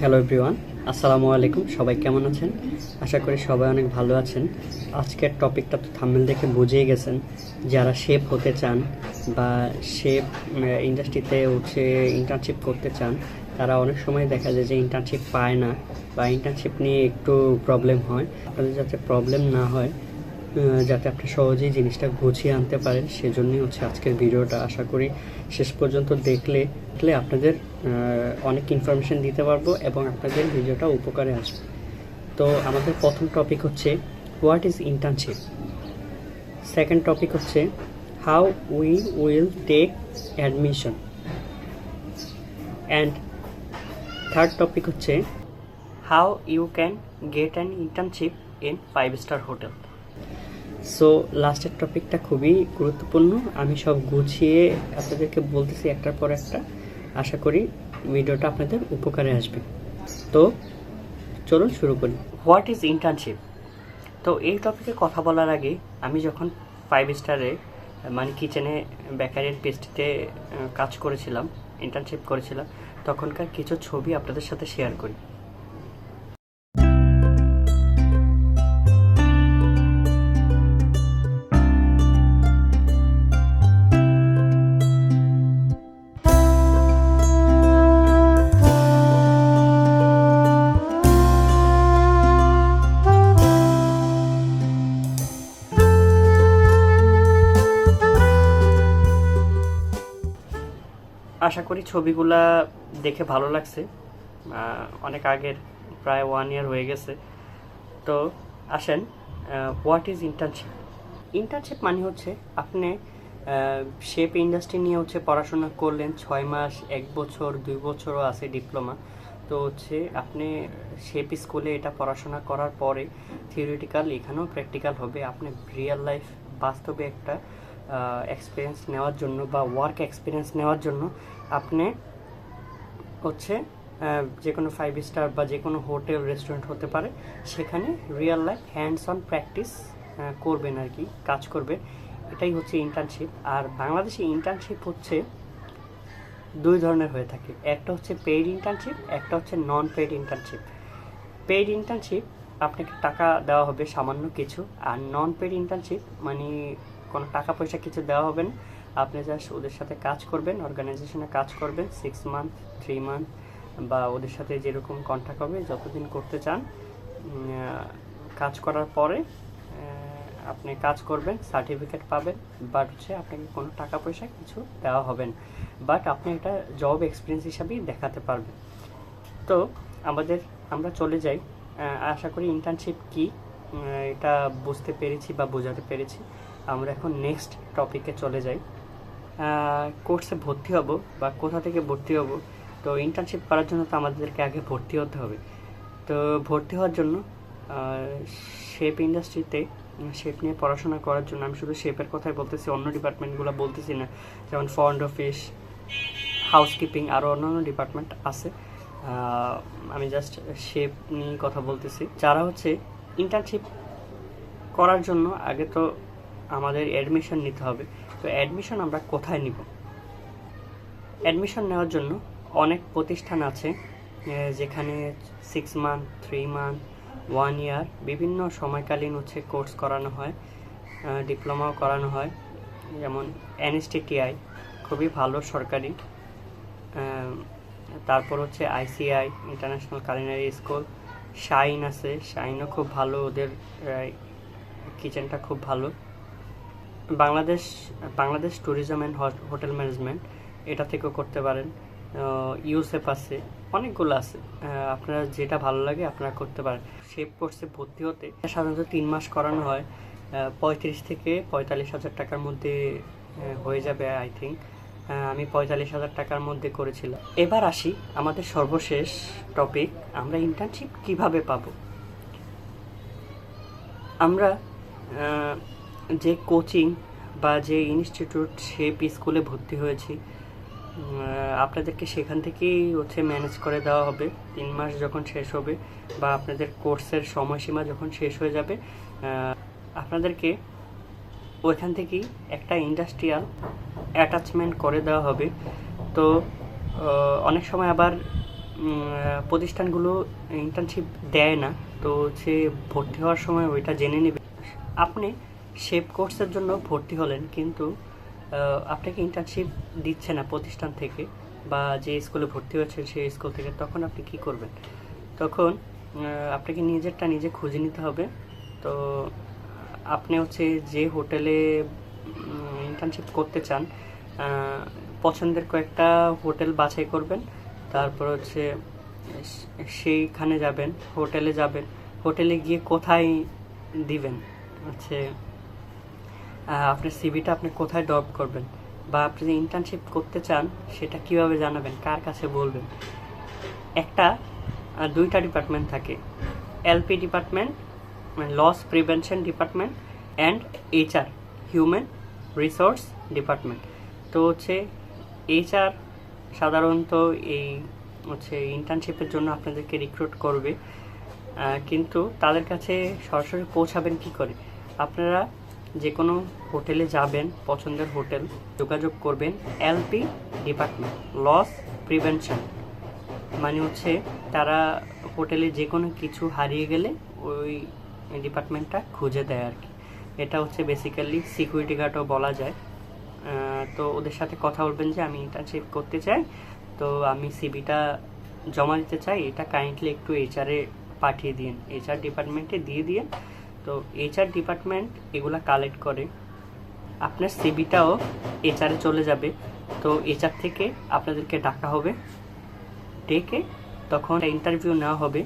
Hello everyone আসসালামু আলাইকুম। সবাই কেমন আছেন? আশা করি সবাই অনেক ভালো আছেন। আজকের টপিকটা তো থাম্বেল দেখে বুঝেই গেছেন যারা শেপ হতে চান বা শেপ ইন্ডাস্ট্রিতে উঠে ইন্টার্নশিপ করতে চান, তারা অনেক সময় দেখা যায় যে ইন্টার্নশিপ পায় না বা ইন্টার্নশিপ নিয়ে একটু প্রবলেম হয়। আপনাদের যাতে প্রবলেম না হয় যাতে আপনি সহজেই জিনিসটা গুছিয়ে আনতে পারেন, সেজন্যই হচ্ছে আজকের ভিডিওটা। আশা করি শেষ পর্যন্ত দেখলে দেখলে আপনাদের অনেক ইনফরমেশন দিতে পারব এবং আপনাদের ভিডিওটা উপকারে আসবে। তো আমাদের প্রথম টপিক হচ্ছে what is internship second topic হচ্ছে how we will take admission and third topic হচ্ছে how you can get an internship in five star hotel so লাস্টের টপিকটা খুবই গুরুত্বপূর্ণ। আমি সব গুছিয়ে আপনাদেরকে বলতেছি একটার পর একটা। আশা করি ভিডিওটা আপনাদের উপকারে আসবে। তো, চলুন শুরু করি। হোয়াট ইজ ইন্টার্নশিপ তো, এই টপিকে কথা বলার আগে আমি যখন ফাইভ স্টারে মানে কিচেনে বেকারির পেস্ট্রিতে কাজ করেছিলাম ইন্টার্নশিপ করেছিলাম, তখনকার কিছু ছবি আপনাদের সাথে শেয়ার করি। আশা করি ছবিগুলা দেখে ভালো লাগছে। অনেক আগের, প্রায় ওয়ান ইয়ার হয়ে গেছে। তো আসেন হোয়াট ইজ ইন্টার্নশিপ ইন্টার্নশিপ মানে হচ্ছে আপনি শেপ ইন্ডাস্ট্রি নিয়ে হচ্ছে পড়াশোনা করলেন, ছয় মাস, এক বছর, দুই বছরও আছে ডিপ্লোমা তো হচ্ছে আপনি শেপ স্কুলে এটা পড়াশোনা করার পরে থিওরিটিক্যাল এখানেও প্র্যাকটিক্যাল হবে। আপনি রিয়েল লাইফ বাস্তবে একটা এক্সপিরিয়েন্স নেওয়ার জন্য বা ওয়ার্ক এক্সপিরিয়েন্স নেওয়ার জন্য আপনি হচ্ছে যে কোনো ফাইভ স্টার বা যে কোনো হোটেল রেস্টুরেন্ট হতে পারে, সেখানে real life hands on practice করবেন আর কি, কাজ করবে এটাই হচ্ছে ইন্টার্নশিপ আর বাংলাদেশে ইন্টার্নশিপ হচ্ছে দুই ধরনের হয়ে থাকে। একটা হচ্ছে পেইড ইন্টার্নশিপ একটা হচ্ছে non paid internship paid internship আপনাকে টাকা দেওয়া হবে সামান্য কিছু। আর নন পেইড ইন্টার্নশিপ মানে কোনো টাকা পয়সা কিছু দেওয়া হবে না। আপনি জাস্ট ওদের সাথে কাজ করবেন অর্গানাইজেশনে কাজ করবেন সিক্স মান্থ থ্রি মান্থ বা ওদের সাথে যেরকম কন্ট্যাক্ট হবে, যতদিন করতে চান কাজ করার পরে আপনি কাজ করবেন সার্টিফিকেট পাবেন বাট হচ্ছে আপনাকে কোনো টাকা পয়সা কিছু দেওয়া হবে না। বাট আপনি এটা জব এক্সপিরিয়েন্স হিসাবেই দেখাতে পারবেন। তো আমাদের, আমরা চলে যাই। আশা করি ইন্টার্নশিপ কি? এটা বুঝতে পেরেছি বা বোঝাতে পেরেছি। আমরা এখন নেক্সট টপিকে চলে যাই। কোর্সে ভর্তি হব বা কোথা থেকে ভর্তি হব, তো ইন্টার্নশিপ করার জন্য তো আমাদেরকে আগে ভর্তি হতে হবে। তো ভর্তি হওয়ার জন্য শেপ ইন্ডাস্ট্রিতে শেপ নিয়ে পড়াশোনা করার জন্য আমি শুধু শেপের কথাই বলতেছি, অন্য ডিপার্টমেন্টগুলো বলতেছি না। যেমন ফন্ড অফিস হাউসকিপিং আরও অন্যান্য ডিপার্টমেন্ট আছে। আমি জাস্ট শেপ নিয়ে কথা বলতেছি। যারা হচ্ছে ইন্টার্নশিপ করার জন্য আগে তো আমাদের অ্যাডমিশন নিতে হবে। তো অ্যাডমিশন আমরা কোথায় নিব? অ্যাডমিশন নেওয়ার জন্য অনেক প্রতিষ্ঠান আছে যেখানে six month three month one year বিভিন্ন সময়কালীন হচ্ছে কোর্স করানো হয় ডিপ্লোমাও করানো হয়। যেমন এনএসটিটিআই খুবই ভালো সরকারি। তারপর হচ্ছে ICI international culinary school Shine আছে শাইনও খুব ভালো, ওদের কিচেনটা খুব ভালো। Bangladesh Bangladesh tourism and hotel management এটা থেকেও করতে পারেন। ইউসেফ আছে, অনেকগুলো আছে। আপনারা যেটা ভালো লাগে আপনারা করতে পারেন। শেপ কোর্সে ভর্তি হতে সাধারণত তিন মাস করানো হয়। পঁয়ত্রিশ থেকে পঁয়তাল্লিশ হাজার টাকার মধ্যে হয়ে যাবে আই থিঙ্ক আমি পঁয়তাল্লিশ হাজার টাকার মধ্যে করেছিলাম। এবার আসি আমাদের সর্বশেষ টপিক আমরা ইন্টার্নশিপ কীভাবে পাবো? আমরা যে কোচিং বা যে ইনস্টিটিউট শেপ স্কুলে ভর্তি হয়েছি আপনাদেরকে সেখান থেকেই হচ্ছে ম্যানেজ করে দেওয়া হবে। তিন মাস যখন শেষ হবে বা আপনাদের কোর্সের সময়সীমা যখন শেষ হয়ে যাবে আপনাদেরকে ওইখান থেকেই একটা ইন্ডাস্ট্রিয়াল অ্যাটাচমেন্ট করে দেওয়া হবে। তো অনেক সময় আবার প্রতিষ্ঠানগুলো ইন্টার্নশিপ দেয় না। তো হচ্ছে ভর্তি হওয়ার সময় ওইটা জেনে নেবে। আপনি শেপ কোর্সের জন্য ভর্তি হলেন, কিন্তু আপনাকে ইন্টার্নশিপ দিচ্ছে না প্রতিষ্ঠান থেকে বা যে স্কুলে ভর্তি হয়েছে সেই স্কুল থেকে, তখন আপনি কি করবেন? তখন আপনাকে নিজেরটা নিজে খুঁজে নিতে হবে। তো, আপনি হচ্ছে যে হোটেলে ইন্টার্নশিপ করতে চান পছন্দের কয়েকটা হোটেল বাছাই করবেন, তারপর হচ্ছে সেইখানে যাবেন হোটেলে যাবেন হোটেলে গিয়ে কোথায় দিবেন? হচ্ছে আপনার সিভিটা আপনি কোথায় ড্রপ করবেন বা আপনি যে ইন্টার্নশিপ করতে চান, সেটা কীভাবে জানাবেন, কার কাছে বলবেন? একটা দুইটা ডিপার্টমেন্ট থাকে। এলপি ডিপার্টমেন্ট মানে loss prevention department and HR human resource department তো হচ্ছে এইচআর সাধারণত এই হচ্ছে ইন্টার্নশিপের জন্য আপনাদেরকে রিক্রুট করবে। কিন্তু তাদের কাছে সরাসরি পৌঁছাবেন কি করে? আপনারা যে কোনো হোটেলে যাবেন, পছন্দের হোটেল, যোগাযোগ করবেন এলপি ডিপার্টমেন্ট লস প্রিভেনশন মানে হচ্ছে তারা হোটেলে যে কোনো কিছু হারিয়ে গেলে ওই ডিপার্টমেন্টটা খুঁজে দেয় আর কি। এটা হচ্ছে বেসিক্যালি সিকিউরিটি গার্ডও বলা যায়। তো ওদের সাথে কথা বলবেন যে আমি ইন্টার্নশিপ করতে চাই। তো আমি সিবিটা জমা দিতে চাই। এটা কাইন্ডলি একটু এইচআরে পাঠিয়ে দিন। এইচআর ডিপার্টমেন্টে দিয়ে দিন। তো এইচআর ডিপার্টমেন্ট এগুলা কালেক্ট করে। আপনার সিবিটাও এইচআরে চলে যাবে। তো এইচআর থেকে আপনাদেরকে ডাকা হবে। ডেকে তখন ইন্টারভিউ নেওয়া হবে।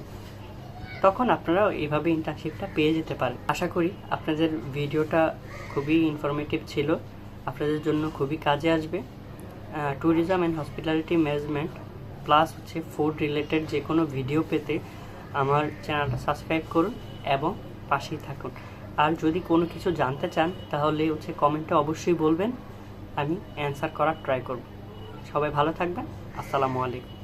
তখন আপনারা এভাবে ইন্টার্নশিপটা পেয়ে যেতে পারেন। আশা করি আপনাদের ভিডিওটা খুবই ইনফরমেটিভ ছিল। আপনাদের জন্য খুবই কাজে আসবে। Tourism and hospitality management plus হচ্ছে ফুড রিলেটেড যে কোনো ভিডিও পেতে আমার চ্যানেলটা সাবস্ক্রাইব করুন এবং পাশেই থাকুন। আর যদি কোনো কিছু জানতে চান, তাহলে হচ্ছে কমেন্টে অবশ্যই বলবেন। আমি অ্যান্সার করার ট্রাই করব। সবাই ভালো থাকবেন। আসসালামু আলাইকুম।